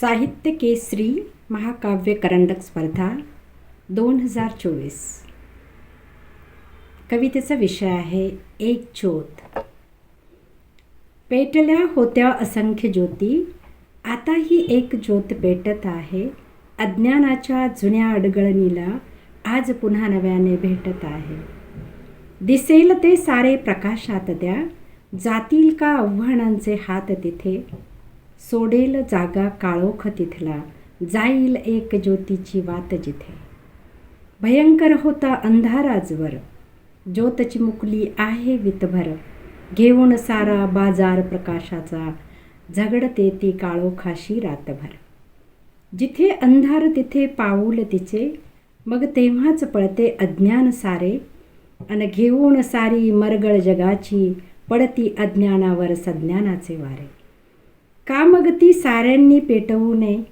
साहित्य केसरी महाकाव्य करंडक स्पर्धा दोन हजार चोवीस. कवितेचा विषय आहे एक ज्योत. पेटल्या होत्या असंख्य ज्योती आता ही एक ज्योत पेटत आहे. अज्ञानाच्या जुन्या अडगळणीला आज पुन्हा नव्याने भेटत आहे. दिसेल ते सारे प्रकाशात द्या जातील का आव्हानांचे हात तिथे? सोडेल जागा काळोख तिथला जाईल एक ज्योतीची वात जिथे. भयंकर होता अंधाराजवर ज्योत चिमुकली आहे वितभर. घेऊन सारा बाजार प्रकाशाचा झगडते ती काळोखाशी रातभर. जिथे अंधार तिथे पाऊल तिचे मग तेव्हाच पळते अज्ञान सारे. अन घेऊन सारी मरगळ जगाची पडती अज्ञानावर सज्ञानाचे वारे. का मग ती साऱ्यांनी पेटवू नये.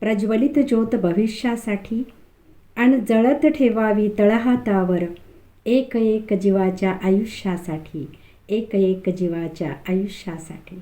प्रज्वलित ज्योत भविष्यासाठी आणि जळत ठेवावी तळहातावर. एक एक जीवाच्या आयुष्यासाठी. एक एक जीवाच्या आयुष्यासाठी.